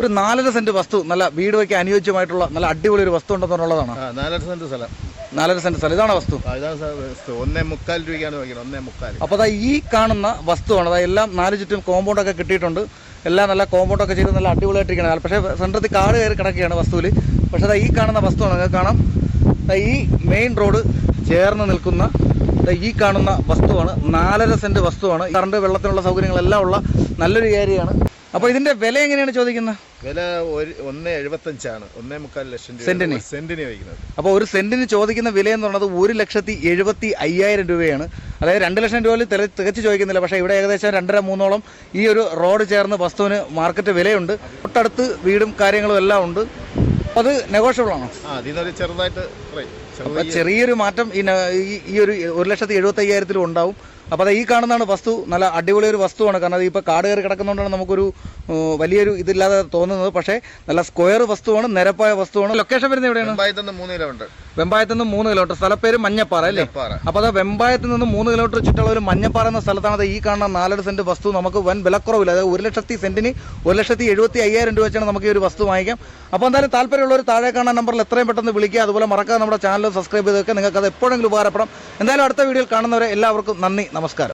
ഒരു നാലര സെന്റ് വസ്തു നല്ല വീട് വയ്ക്കാൻ അനുയോജ്യമായിട്ടുള്ള നല്ല അടിപൊളി ഒരു വസ്തു ഉണ്ടെന്ന് പറഞ്ഞുള്ളതാണ്. നാലര സെന്റ് സ്ഥലം. നാലര സെന്റ് സ്ഥലം. ഇതാണ് വസ്തു. ഒന്നേ മുക്കാൽ രൂപയ്ക്കാണ് വാങ്ങിയത് ഒന്നേ മുക്കാൽ അപ്പോൾ അതാ ഈ കാണുന്ന വസ്തുവാണ്. അതായത് എല്ലാം നാല് ചുറ്റും കോമ്പൗണ്ടൊക്കെ കിട്ടിയിട്ടുണ്ട്. എല്ലാം നല്ല കോമ്പൗണ്ട് ഒക്കെ ചെയ്ത് നല്ല അടിപൊളിയായിട്ടിരിക്കണം പക്ഷേ സെന്ററത്തിൽ കാട് കയറി കിടക്കുകയാണ് വസ്തുവിൽ പക്ഷെ അതാ ഈ കാണുന്ന വസ്തുവാണ്. നിങ്ങൾക്ക് കാണാം. ഈ മെയിൻ റോഡ് ചേർന്ന് നിൽക്കുന്ന ഈ കാണുന്ന വസ്തുവാണ്. നാലര സെന്റ് വസ്തുവാണ്. കറണ്ട് വെള്ളത്തിനുള്ള സൗകര്യങ്ങളെല്ലാം ഉള്ള നല്ലൊരു ഏരിയയാണ് അപ്പോൾ ഇതിന്റെ വില എങ്ങനെയാണ് ചോദിക്കുന്നത്? വില ഒരു ഒന്നേ എഴുപത്തഞ്ചാണ്. ഒന്നേ മുക്കാൽ ലക്ഷം സെന്റിന്? സെന്റിന് വയ്ക്കുന്നത് അപ്പോൾ ഒരു സെന്റിന് ചോദിക്കുന്ന വില എന്ന് പറയുന്നത് ഒരു ലക്ഷത്തി എഴുപത്തി അയ്യായിരം രൂപയാണ്. അതായത് രണ്ട് ലക്ഷം രൂപയിൽ തിക- തികച്ച് ചോദിക്കുന്നില്ല. പക്ഷേ ഇവിടെ ഏകദേശം രണ്ടര മൂന്നോളം ഈ ഒരു റോഡ് ചേർന്ന് വസ്തുവിന് മാർക്കറ്റ് വിലയുണ്ട്. തൊട്ടടുത്ത് വീടും കാര്യങ്ങളും എല്ലാം ഉണ്ട്. അത് നെഗോഷ്യബിൾ ആണോ? ചെറുതായിട്ട് ചെറിയൊരു മാറ്റം ഈ ന- ഈ- ഈ ഒരു ഒരു ലക്ഷത്തി എഴുപത്തി അയ്യായിരത്തിലും ഉണ്ടാവും. അപ്പോൾ അത് ഈ കാണുന്നതാണ് വസ്തു. നല്ല അടിപൊളി ഒരു വസ്തുവാണ്. കാരണം അത് ഇപ്പോൾ കാട് കയറി കിടക്കുന്നതുകൊണ്ടാണ് നമുക്കൊരു ഉം, വലിയൊരു ഇതില്ലാതെ തോന്നുന്നത്. പക്ഷേ നല്ല സ്ക്വയർ വസ്തുവാണ് നിരപ്പായ വസ്തുവാണ്. ലൊക്കേഷൻ വരുന്നത് എവിടെയാണ്? മൂന്ന് കിലോമീറ്റർ ഉണ്ട്. വെമ്പായത്ത് നിന്ന് മൂന്ന് കിലോമീറ്റർ സ്ഥലപ്പേര് മഞ്ഞപ്പാറ അല്ലേ? അപ്പൊ അത് വെമ്പായത്ത് നിന്ന് മൂന്ന് കിലോമീറ്റർ ചുറ്റുള്ള ഒരു മഞ്ഞപ്പാറ എന്ന സ്ഥലത്താണ് ഈ കാണുന്ന നാലര സെന്റ് വസ്തു നമുക്ക് വൻ വിലക്കുറവില്ല. അതായത് ഒരു ലക്ഷത്തി സെന്റിന് ഒരു ലക്ഷത്തി എഴുപത്തി അയ്യായിരം രൂപ വെച്ചാണ് നമുക്ക് ഈ ഒരു വസ്തു വാങ്ങിക്കാം. അപ്പോൾ എന്തായാലും താല്പര്യമുള്ളവർ താഴെ കാണുന്ന നമ്പറിൽ എത്രയും പെട്ടെന്ന് വിളിക്കുക. അതുപോലെ മറക്കാതെ നമ്മുടെ ചാനൽ സബ്സ്ക്രൈബ് ചെയ്തൊക്കെ നിങ്ങൾക്ക് അത് എപ്പോഴെങ്കിലും ഉപകാരപ്പെടാം. എന്തായാലും അടുത്ത വീഡിയോയിൽ കാണുന്നവരെ എല്ലാവർക്കും നന്ദി നമസ്കാരം.